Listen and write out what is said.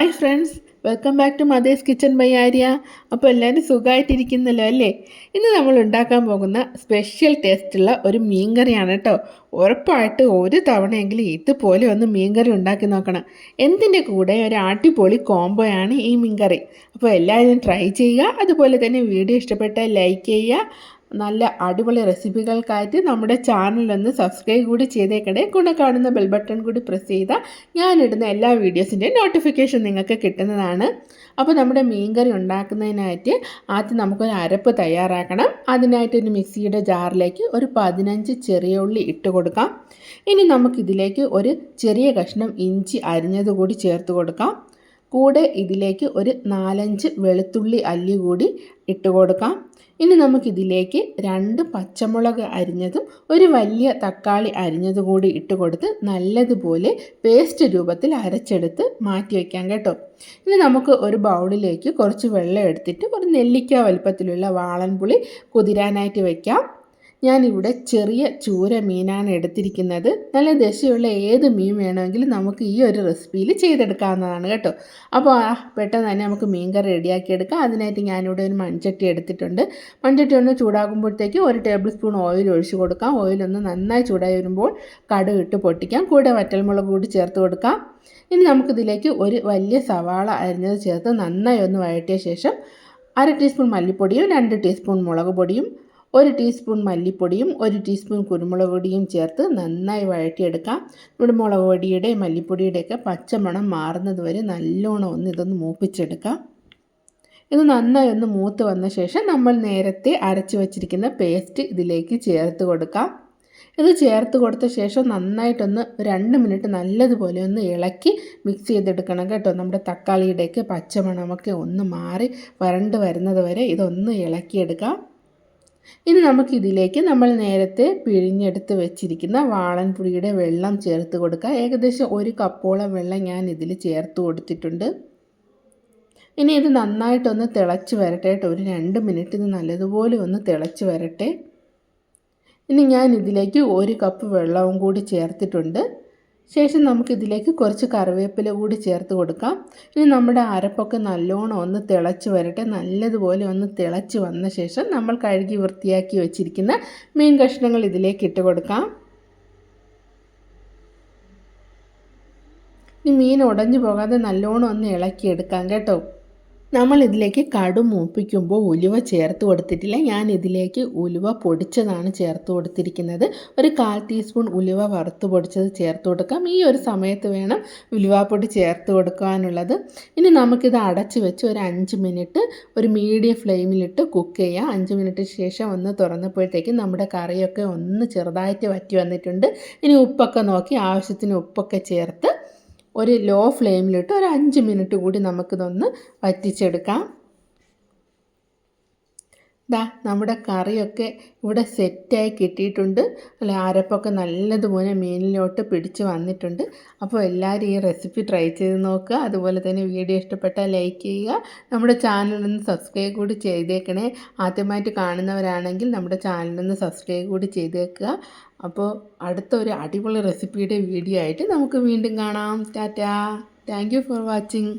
Hi friends welcome back to mother's kitchen by Arya അപ്പോൾ എല്ലാവരും സുഖമായിട്ടിരിക്കുന്നല്ലോ അല്ലേ? ഇന്ന് നമ്മൾ ഉണ്ടാക്കാൻ പോകുന്ന സ്പെഷ്യൽ ടേസ്റ്റുള്ള ഒരു മീൻകറിയാണ് കേട്ടോ. ഉറപ്പായിട്ട് ഒരു തവണയെങ്കിലും ഇതുപോലെ ഒന്ന് മീൻകറി ഉണ്ടാക്കി നോക്കണം. എന്തിന്റെ കൂടെ ഒരു അടിപൊളി കോംബോയാണ് ഈ മീൻകറി. അപ്പോൾ എല്ലാവരും ട്രൈ ചെയ്യുക. അതുപോലെ തന്നെ വീഡിയോ ഇഷ്ടപ്പെട്ടാൽ ലൈക്ക് ചെയ്യുക. നല്ല അടിപൊളി റെസിപ്പികൾക്കായിട്ട് നമ്മുടെ ചാനലൊന്ന് സബ്സ്ക്രൈബ് കൂടി ചെയ്തേക്കണേ. കൂടെ കാണുന്ന ബെൽ ബട്ടൺ കൂടി പ്രസ് ചെയ്താൽ ഞാനിടുന്ന എല്ലാ വീഡിയോസിന്റെയും നോട്ടിഫിക്കേഷൻ നിങ്ങൾക്ക് കിട്ടുന്നതാണ്. അപ്പോൾ നമ്മുടെ മീൻകറി ഉണ്ടാക്കുന്നതിനായിട്ട് ആദ്യം നമുക്കൊരു അരപ്പ് തയ്യാറാക്കണം. അതിനായിട്ട് ഒരു മിക്സിയുടെ ജാറിലേക്ക് ഒരു പതിനഞ്ച് ചെറിയ ഉള്ളി ഇട്ട് കൊടുക്കാം. ഇനി നമുക്കിതിലേക്ക് ഒരു ചെറിയ കഷ്ണം ഇഞ്ചി അരിഞ്ഞത് കൂടി ചേർത്ത് കൊടുക്കാം. കൂടെ ഇതിലേക്ക് ഒരു നാലഞ്ച് വെളുത്തുള്ളി അല്ലി കൂടി ഇട്ട് കൊടുക്കാം. ഇനി നമുക്കിതിലേക്ക് രണ്ട് പച്ചമുളക് അരിഞ്ഞതും ഒരു വലിയ തക്കാളി അരിഞ്ഞതും കൂടി ഇട്ട് കൊടുത്ത് നല്ലതുപോലെ പേസ്റ്റ് രൂപത്തിൽ അരച്ചെടുത്ത് മാറ്റി വയ്ക്കാം കേട്ടോ. ഇനി നമുക്ക് ഒരു ബൗളിലേക്ക് കുറച്ച് വെള്ളം എടുത്തിട്ട് ഒരു നെല്ലിക്ക വലുപ്പത്തിലുള്ള വാളൻപുളി കുതിരാനായിട്ട് വയ്ക്കാം ഞാനിവിടെ ചെറിയ ചൂര മീനാണ് എടുത്തിരിക്കുന്നത്. നല്ല ദശയുള്ള ഏത് മീൻ വേണമെങ്കിലും നമുക്ക് ഈ ഒരു റെസിപ്പിയിൽ ചെയ്തെടുക്കാവുന്നതാണ് കേട്ടോ. അപ്പോൾ ആ പെട്ടെന്ന് തന്നെ നമുക്ക് മീൻ കറി റെഡിയാക്കി എടുക്കാം. അതിനായിട്ട് ഞാനിവിടെ ഒരു മൺചട്ടി എടുത്തിട്ടുണ്ട്. മൺചട്ടി ഒന്ന് ചൂടാകുമ്പോഴത്തേക്ക് ഒരു ടേബിൾ സ്പൂൺ ഓയിൽ ഒഴിച്ച് കൊടുക്കാം. ഓയിലൊന്ന് നന്നായി ചൂടായി വരുമ്പോൾ കടുക് ഇട്ട് പൊട്ടിക്കാം. കൂടെ വറ്റൽമുളക് കൂടി ചേർത്ത് കൊടുക്കാം. ഇനി നമുക്കിതിലേക്ക് ഒരു വലിയ സവാള അരിഞ്ഞത് ചേർത്ത് നന്നായി ഒന്ന് വഴറ്റിയ ശേഷം അര ടീസ്പൂൺ മല്ലിപ്പൊടിയും രണ്ട് ടീസ്പൂൺ മുളക് പൊടിയും ഒരു ടീസ്പൂൺ മല്ലിപ്പൊടിയും ഒരു ടീസ്പൂൺ കുരുമുളക് പൊടിയും ചേർത്ത് നന്നായി വഴറ്റിയെടുക്കാം. നമ്മുടെ മുളക് പൊടിയുടെ മല്ലിപ്പൊടിയുടെയൊക്കെ പച്ചമണം മാറുന്നത് വരെ നല്ലോണം ഒന്ന് ഇതൊന്ന് മൂപ്പിച്ചെടുക്കാം. ഇത് നന്നായി ഒന്ന് മൂത്ത് വന്ന ശേഷം നമ്മൾ നേരത്തെ അരച്ച് വച്ചിരിക്കുന്ന പേസ്റ്റ് ഇതിലേക്ക് ചേർത്ത് കൊടുക്കാം. ഇത് ചേർത്ത് കൊടുത്ത ശേഷം നന്നായിട്ടൊന്ന് രണ്ട് മിനിറ്റ് നല്ലതുപോലെ ഒന്ന് ഇളക്കി മിക്സ് ചെയ്തെടുക്കണം കേട്ടോ. നമ്മുടെ തക്കാളിയുടെയൊക്കെ പച്ചമണമൊക്കെ ഒന്ന് മാറി വരണ്ട് വരുന്നത് വരെ ഇതൊന്ന് ഇളക്കിയെടുക്കാം. ഇനി നമുക്കിതിലേക്ക് നമ്മൾ നേരത്തെ പിഴിഞ്ഞെടുത്ത് വെച്ചിരിക്കുന്ന വാളൻപുളിയുടെ വെള്ളം ചേർത്ത് കൊടുക്കുക ഏകദേശം ഒരു കപ്പോളം വെള്ളം ഞാൻ ഇതിൽ ചേർത്ത് കൊടുത്തിട്ടുണ്ട്. ഇനി ഇത് നന്നായിട്ടൊന്ന് തിളച്ച് വരട്ടെ ഒരു രണ്ട് മിനിറ്റ് ഇത് നല്ലതുപോലെ ഒന്ന് തിളച്ച് വരട്ടെ. ഇനി ഞാൻ ഇതിലേക്ക് ഒരു കപ്പ് വെള്ളവും കൂടി ചേർത്തിട്ടുണ്ട്. ശേഷം നമുക്കിതിലേക്ക് കുറച്ച് കറിവേപ്പില കൂടി ചേർത്ത് കൊടുക്കാം. ഇനി നമ്മുടെ അരപ്പൊക്കെ നല്ലോണം ഒന്ന് തിളച്ച് വരട്ടെ. നല്ലതുപോലെ ഒന്ന് തിളച്ച് വന്ന ശേഷം നമ്മൾ കഴുകി വൃത്തിയാക്കി വെച്ചിരിക്കുന്ന മീൻ കഷ്ണങ്ങൾ ഇതിലേക്ക് ഇട്ട് കൊടുക്കാം. ഇനി മീൻ ഉടഞ്ഞു പോകാതെ നല്ലോണം ഒന്ന് ഇളക്കിയെടുക്കാം കേട്ടോ. നമ്മൾ ഇതിലേക്ക് കടു മൂപ്പിക്കുമ്പോൾ ഉലുവ ചേർത്ത് കൊടുത്തിട്ടില്ല. ഞാൻ ഇതിലേക്ക് ഉലുവ പൊടിച്ചതാണ് ചേർത്ത് കൊടുത്തിരിക്കുന്നത്. ഒരു കാൽ ടീസ്പൂൺ ഉലുവ വറുത്ത് പൊടിച്ചത് ചേർത്ത് കൊടുക്കാം. ഈ ഒരു സമയത്ത് വേണം ഉലുവാപ്പൊടി ചേർത്ത് കൊടുക്കാനുള്ളത്. ഇനി നമുക്കിത് അടച്ച് വെച്ച് ഒരു അഞ്ച് മിനിറ്റ് ഒരു മീഡിയം ഫ്ലെയിമിലിട്ട് കുക്ക് ചെയ്യാം. അഞ്ച് മിനിറ്റ് ശേഷം ഒന്ന് തുറന്നപ്പോഴത്തേക്ക് നമ്മുടെ കറിയൊക്കെ ഒന്ന് ചെറുതായിട്ട് വറ്റി വന്നിട്ടുണ്ട്. ഇനി ഉപ്പൊക്കെ നോക്കി ആവശ്യത്തിന് ഉപ്പൊക്കെ ചേർത്ത് ഒരു ലോ ഫ്ലെയിമിലിട്ട് ഒരു അഞ്ച് മിനിറ്റ് കൂടി നമുക്കിതൊന്ന് വറ്റിച്ചെടുക്കാം. ദാ നമ്മുടെ കറിയൊക്കെ ഇവിടെ സെറ്റായി കിട്ടിയിട്ടുണ്ട്. അല്ല അരപ്പൊക്കെ നല്ലതുപോലെ മീനിലോട്ട് പിടിച്ച് വന്നിട്ടുണ്ട്. അപ്പോൾ എല്ലാവരും ഈ റെസിപ്പി ട്രൈ ചെയ്ത് നോക്കുക. അതുപോലെ തന്നെ വീഡിയോ ഇഷ്ടപ്പെട്ടാൽ ലൈക്ക് ചെയ്യുക. നമ്മുടെ ചാനലൊന്ന് സബ്സ്ക്രൈബ് കൂടി ചെയ്തേക്കണേ. ആദ്യമായിട്ട് കാണുന്നവരാണെങ്കിൽ നമ്മുടെ ചാനലൊന്ന് സബ്സ്ക്രൈബ് കൂടി ചെയ്തേക്കുക. അപ്പോൾ അടുത്ത ഒരു അടിപൊളി റെസിപ്പിയുടെ വീഡിയോ ആയിട്ട് നമുക്ക് വീണ്ടും കാണാം. ടാറ്റാ. Thank for watching.